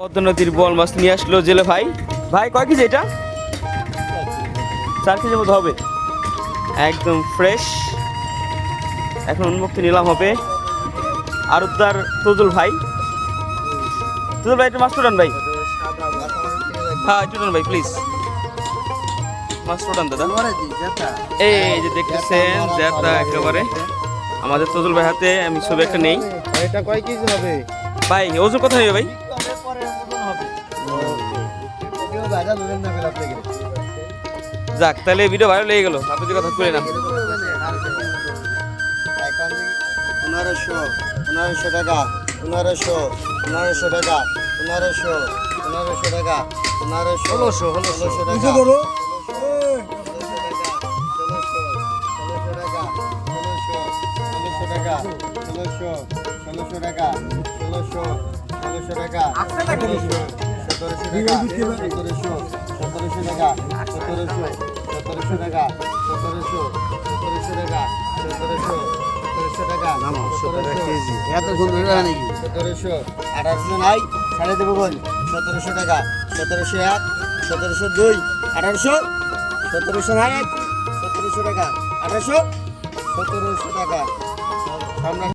পদ্মা নদীর বল মাছ নিয়ে আসলো জেলে ভাই। ভাই কয় কেজি এটা? চার কেজির মতো হবে। একদম ফ্রেশ এখন উন্মুক্ত নিলাম হবে। আরুদ্দার তজুল ভাই। তজুল ভাই একটু মাছ উঠান ভাই। হ্যাঁ একটু ভাই প্লিজ মাছ উঠান দাদা। এই যে দেখতেছেন জেতা একেবারে। আমাদের তজুল ভাই হাতে আমি ছবি একটা নেই। এটা কয় কেজি হবে? ভাই ওজন কথা নেবে ভাই? যাক তাহলে ভিডিও ভালো লেগে গেল। আপনি যে কথা করে না পনেরোশো পনেরোশো টাকা পনেরোশো পনেরোশো টাকা পনেরোশো পনেরোশো টাকা পনেরোশো ষোলোশো ষোলোশো টাকা ষোলোশো টাকা ষোলোশো ষোলোশো টাকা ষোলোশো ষোলোশো টাকা সতেরোশো সতেরোশো টাকা সতেরোশো সতেরোশো টাকা সতেরোশো সতেরোশো টাকা সতেরোশো সতেরোশো টাকা সতেরোশো আঠারোশো নাই সাড়ে দেবো বল। সতেরোশো টাকা সতেরোশো এক সতেরোশো দুই আঠারোশো সতেরোশো নাই এক সতেরোশো টাকা আঠারোশো সতেরোশো টাকা।